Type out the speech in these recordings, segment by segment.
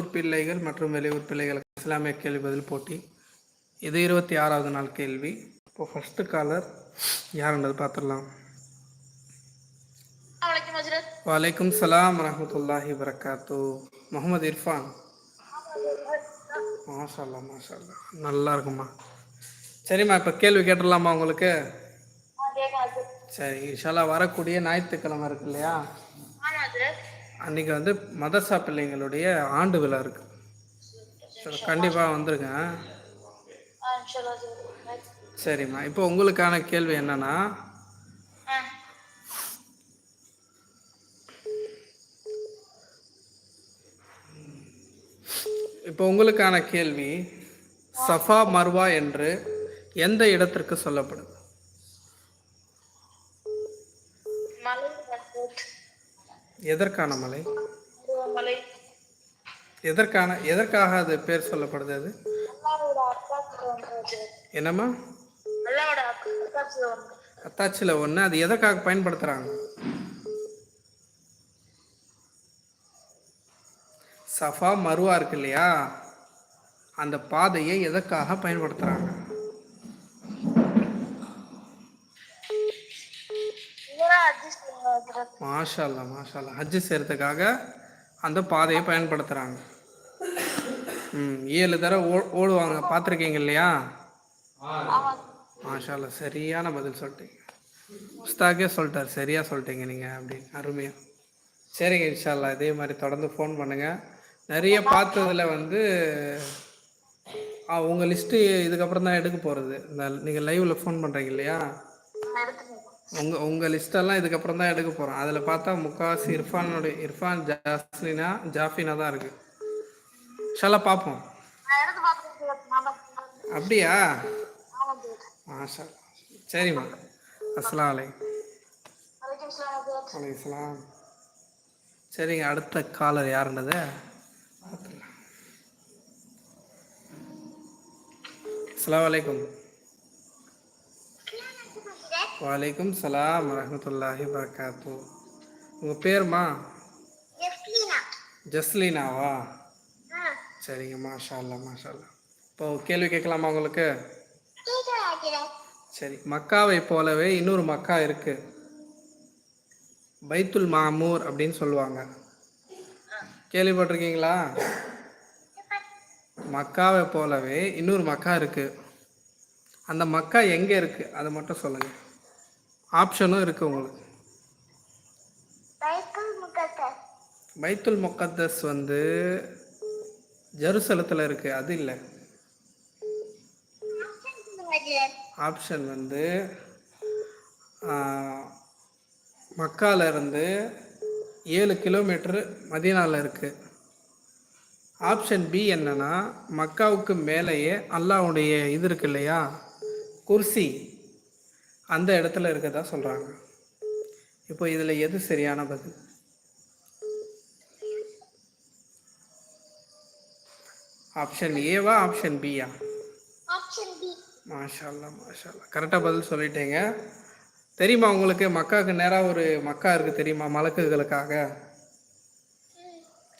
உள்ளூர் பிள்ளைகள் மற்றும் வெளியூர் பிள்ளைகளுக்கு இஸ்லாமிய கேள்வி பதில் போட்டி. இது இருபத்தி ஆறாவது நாள் கேள்வி. இப்போ ஃபஸ்ட்டு காலர் யாருன்றது பார்த்துடலாம். வலைக்கும் சலாம் வரமத்துல்லாஹி வரகாத்து. முகமது இர்ஃபான். மாஷா அல்லா மாஷா அல்லா நல்லா இருக்குமா சரிம்மா இப்போ கேள்வி கேட்டுடலாமா உங்களுக்கு? சரி இன்ஷால்லா வரக்கூடிய ஞாயிற்றுக்கிழமை இருக்கு இல்லையா? அன்றைக்கி வந்து மதர்சா பிள்ளைங்களுடைய ஆண்டு விழா இருக்கு. சரி கண்டிப்பாக வந்துருங்க. சரிம்மா இப்போ உங்களுக்கான கேள்வி என்னன்னா? இப்போ உங்களுக்கான கேள்வி சஃபா மர்வா என்று எந்த இடத்திற்கு சொல்லப்படுது மலை ஹஜரத் எதற்கான மலை? எதற்கான எதற்காக அது பேர் சொல்லப்படுது அது? என்னம்மா? அத்தாச்சியில் ஒன்று. அது எதற்காக பயன்படுத்துகிறாங்க சஃபா மருவா இருக்கு இல்லையா? அந்த பாதையை எதற்காக பயன்படுத்துகிறாங்க மாஷால்லா மாஷால்லா ஹஜ்ஜு செய்கிறதுக்காக அந்த பாதையை பயன்படுத்துகிறாங்க ம் ஏழு தடவை ஓ ஓடுவாங்க. பார்த்துருக்கீங்க இல்லையா? மாஷால்லா சரியான பதில் சொல்லிட்டீங்க. உஸ்தாக்கே சொல்லிட்டார். சரியாக சொல்லிட்டீங்க நீங்கள் அப்படின்னு. அருமையாக சரிங்க இன்ஷால்லா இதே மாதிரி தொடர்ந்து ஃபோன் பண்ணுங்கள் நிறைய பார்த்ததுல வந்து உங்கள் லிஸ்ட்டு இதுக்கப்புறம் தான் எடுக்க போகிறது இந்த நீங்கள் லைவில் ஃபோன் பண்ணுறீங்க இல்லையா? உங்கள் உங்கள் லிஸ்டெல்லாம் இதுக்கப்புறம் தான் எடுக்க போகிறோம் அதில் பார்த்தா முக்காவாசி இர்ஃபானுடைய இர்ஃபான் ஜாஸ்லினா ஜாஃபினா தான் இருக்குது ஷாலா பார்ப்போம். அப்படியா? மாஷா. சரிம்மா. அலைக்கும். வலைக்கம் சரிங்க அடுத்த காலர் யாருன்றத? பார்த்துக்கலாம். அஸ்ஸலாமு அலைக்கும். வலைக்கும் சலாம் வரஹ்மத்துல்லாஹி வரகாத்து உங்கள் பேருமா ஜஸ்லீனாவா? சரிங்க மாஷா அல்லா மாஷா அல்லா இப்போ கேள்வி கேட்கலாமா உங்களுக்கு? சரி மக்காவை போலவே இன்னொரு மக்கா இருக்கு. பைத்துல் மாமூர் அப்படின்னு சொல்லுவாங்க. கேள்விப்பட்டிருக்கீங்களா? மக்காவை போலவே இன்னொரு மக்கா இருக்கு. அந்த மக்கா எங்கே இருக்கு? அதை மட்டும் சொல்லுங்க. ஆப்ஷனும் இருக்கு உங்களுக்கு. பைத்துல் முகத்தஸ். வந்து ஜெருசலத்தில் இருக்கு அது இல்லை. ஆப்ஷன் வந்து மக்கால இருந்து ஏழு கிலோமீட்டர் மதீனால இருக்கு. ஆப்ஷன் பி என்னன்னா மக்காவுக்கு மேலேயே அல்லாஹ்வுடைய இது இருக்கு இல்லையா? குர்சி. அந்த இடத்துல இருக்கதா சொல்றாங்க. இப்போ இதுல எது சரியான பதில்? ஆப்ஷன் ஏவா ஆப்ஷன் பியா ஆப்ஷன் பி மாஷா அல்லா மாஷா அல்லா கரெக்டாக பதில் சொல்லிட்டீங்க. தெரியுமா உங்களுக்கு மக்காவுக்கு நேராக ஒரு மக்கா இருக்குது தெரியுமா மலக்குகளுக்காக?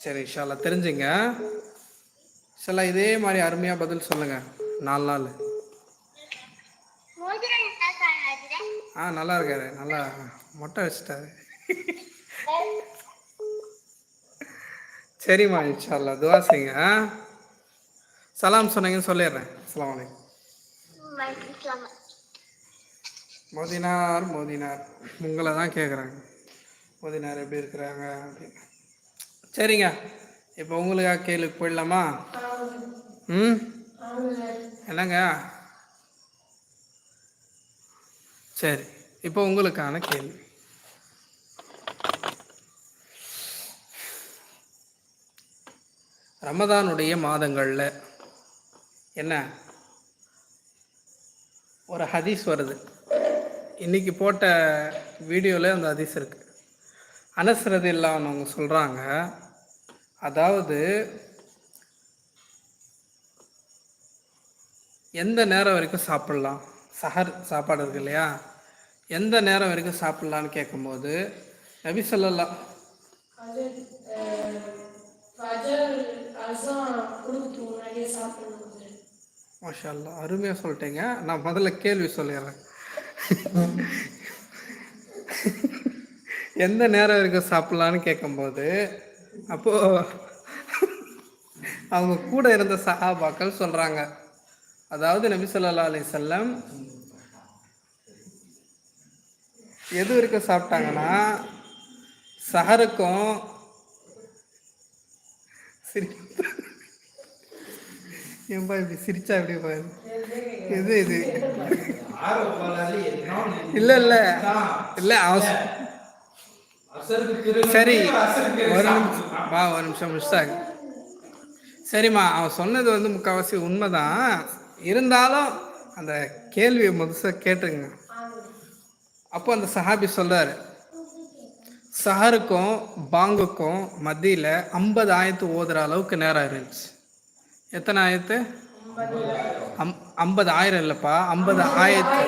சரி இன்ஷால்லா. தெரிஞ்சுங்க. சில இதே மாதிரி அருமையாக பதில் சொல்லுங்கள் நாலு நாள். ஆ நல்லா இருக்காரு. நல்லா மொட்டை வச்சுட்டாரு. சரிம்மா இன்ஷால்லா துவா செய்யுங்க. ஆ? சலாம் சொன்னீங்கன்னு சொல்லிடுறேன். அஸ்லாம் வலைக்கம் மோதினார் மோதினார். உங்களை தான் கேட்குறாங்க மோதினார் எப்படி இருக்கிறாங்க அப்படின்னு சரிங்க. இப்போ உங்களுக்காக கேளுக்கு போயிடலாமா? ம்? என்னங்க? சரி இப்போ உங்களுக்கான கேள்வி. ரமதானுடைய மாதங்களில் என்ன? ஒரு ஹதீஸ் வருது. இன்னைக்கு போட்ட வீடியோவில் அந்த ஹதீஸ் இருக்குது அனஸ்ரது இல்லாதவங்க சொல்கிறாங்க அதாவது எந்த நேரம் வரைக்கும் சாப்பிட்லாம்? சஹர் சாப்பாடு இருக்கு இல்லையா? எந்த நேரம் வரைக்கும் சாப்பிட்லான்னு கேட்கும்போது நபி சொல்லலாம் அது ஃபஜர் அதான் குடும்பத்துக்கு முன்னாடியே சாப்பிடணும் மாஷா அல்லா அருமையாக சொல்லிட்டீங்க. நான் முதல்ல கேள்வி சொல்லிடுறேன். எந்த நேரம் வரைக்கும் சாப்பிட்லான்னு கேட்கும்போது அப்போது அவங்க கூட இருந்த சஹாபாக்கள் சொல்கிறாங்க அதாவது நபி ஸல்லல்லாஹு அலைஹி வஸல்லம் எது வரைக்கும் சாப்பிட்டாங்கன்னா சஹருக்கும் சிரி ஏன்பா இப்படி சிரிச்சா இப்படி பாரு இது இது? இல்ல இல்ல. இல்ல அவன் சரி ஒரு நிமிஷம். வா ஒரு நிமிஷம் முஸ்தாக் சரிம்மா அவன் சொன்னது வந்து முக்கால்வாசி உண்மைதான். இருந்தாலும் அந்த கேள்வியை முதுசாக கேட்டுங்க அப்போ அந்த சஹாபி சொல்றாரு சஹருக்கும் பாங்குக்கும் மத்தியில் ஐம்பது ஆயத்து ஓதுற அளவுக்கு நேரம் இருந்துச்சு. எத்தனை ஆயத்து? அம் ஐம்பது ஆயிரம் இல்லைப்பா ஐம்பது ஆயத்து.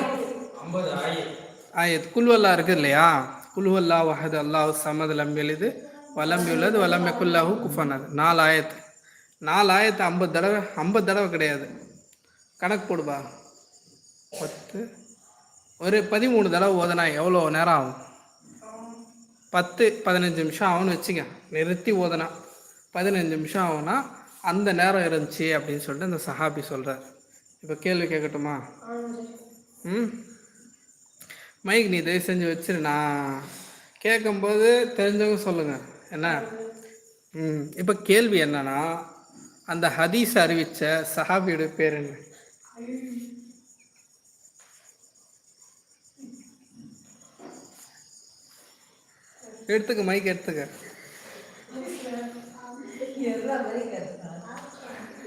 ஆயத்து. குல்வல்லா இருக்குது இல்லையா? குல்வல்லா வஹது அல்லாஹ் சமது லம்பியல் வலம்பி உள்ளது வலம்பி குல்லாஹு குஃபனது. நாலு ஆயத்து. நாலு ஆயத்து ஐம்பது தடவை ஐம்பது தடவை கிடையாது. கணக்கு போடுபா பத்து ஒரு பதிமூணு தடவை ஓதுனா எவ்வளோ நேரம் ஆகும்? பத்து பதினஞ்சு நிமிஷம் ஆகும்னு வச்சுக்க நிறுத்தி ஓதுனா பதினஞ்சு நிமிஷம் ஆகும்னா அந்த நேரம் இருந்துச்சு அப்படின்னு சொல்லிட்டு அந்த சஹாபி சொல்கிறார் இப்போ கேள்வி கேட்கட்டுமா? ம். மைக் நீ தயவு செஞ்சு வச்சிரு நான் கேட்கும்போது தெரிஞ்சவங்க சொல்லுங்க. என்ன? ம். இப்போ கேள்வி என்னன்னா அந்த ஹதீஸ் அறிவித்த சஹாபியோட பேர் என்ன? எடுத்துக்க மைக் எடுத்துக்க.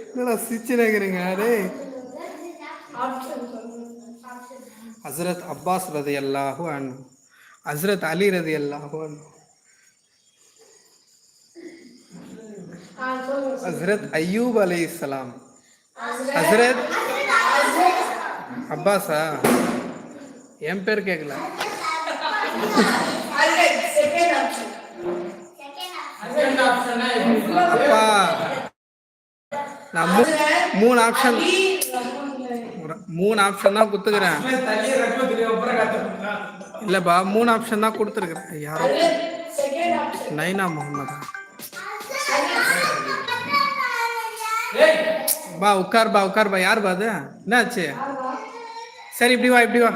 என்னடா சிரிச்சு நினைக்கிறீங்க டேய் ஹசரத் அப்பாஸ் ரதி அல்லாஹு அன்ஹு. ஹசரத் அலி ரதி அல்லாஹு அன்ஹு. ஹசரத் அய்யூப் அலி இஸ்லாம் ஹசரத் அப்பாஸா? என் பேர் கேட்கல அப்பா. நான் மூணு ஆப்ஷன் மூணு ஆப்ஷன் தான் கொடுத்துக்கிறேன். இல்லைப்பா மூணு ஆப்ஷன் தான் கொடுத்துருக்குறேன். யாரோ நைனா முகமதா. பா உட்கார் பா உட்கார் பா. யார் பா அது? என்னாச்சு? சரி இப்படி வா இப்படி வா.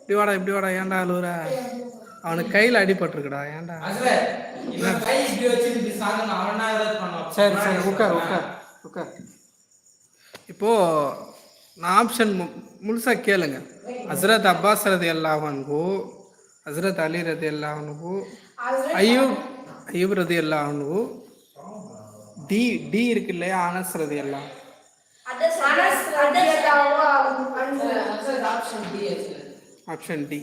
இப்படி வாடா இப்படி வாடா. ஏன்டா அழுவுற? அவனுக்கு கையில் அடிபட்டிருக்குடா. ஏன்டா? சரி சரி உட்கார் உட்கார் உட்கார் இப்போ நான் ஆப்ஷன் மு முழுசா கேளுங்க. ஹசரத் அப்பாஸ் ரதி அல்லாஹன்கு ஹசரத் அலி ரதி அல்லாஹன்கு ஐயூப் ஐயூப் ரதி அல்லாஹன்கு டி டி இருக்கு இல்லையா? அனஸ் ரதி அல்லாஹ் ஆப்ஷன் டி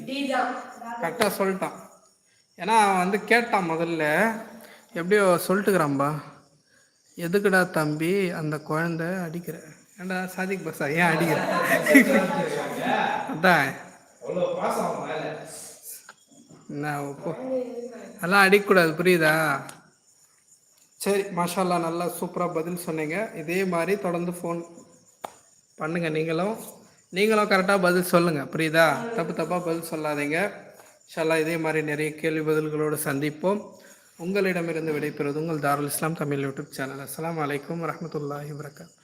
கரெக்டாக சொல்லிட்டான். ஏன்னா அவன் வந்து கேட்டான் முதல்ல. எப்படியோ சொல்லிட்டுக்கிறான்பா. எதுக்குடா தம்பி அந்த குழந்தை அடிக்கிற? ஏன்டா சாதிக் பஸ்ஸா ஏன் அடிக்கிற? அதான். என்ன அதெல்லாம் அடிக்கக்கூடாது புரியுதா? சரி மாஷால்லா நல்லா சூப்பராக பதில் சொன்னீங்க. இதே மாதிரி தொடர்ந்து ஃபோன் பண்ணுங்கள் நீங்களும். நீங்களும் கரெக்டாக பதில் சொல்லுங்கள் புரியுதா? தப்பு தப்பாக பதில் சொல்லாதீங்க. ஷல்லா இதே மாதிரி நிறைய கேள்வி பதில்களோடு சந்திப்போம். உங்களிடமிருந்து விடைபெறுவது உங்கள் தாருல் இஸ்லாம் தமிழ் யூடியூப் சேனல். அஸ்லாம் அலைக்கும் வரமத்துல்லாஹி வரகாத்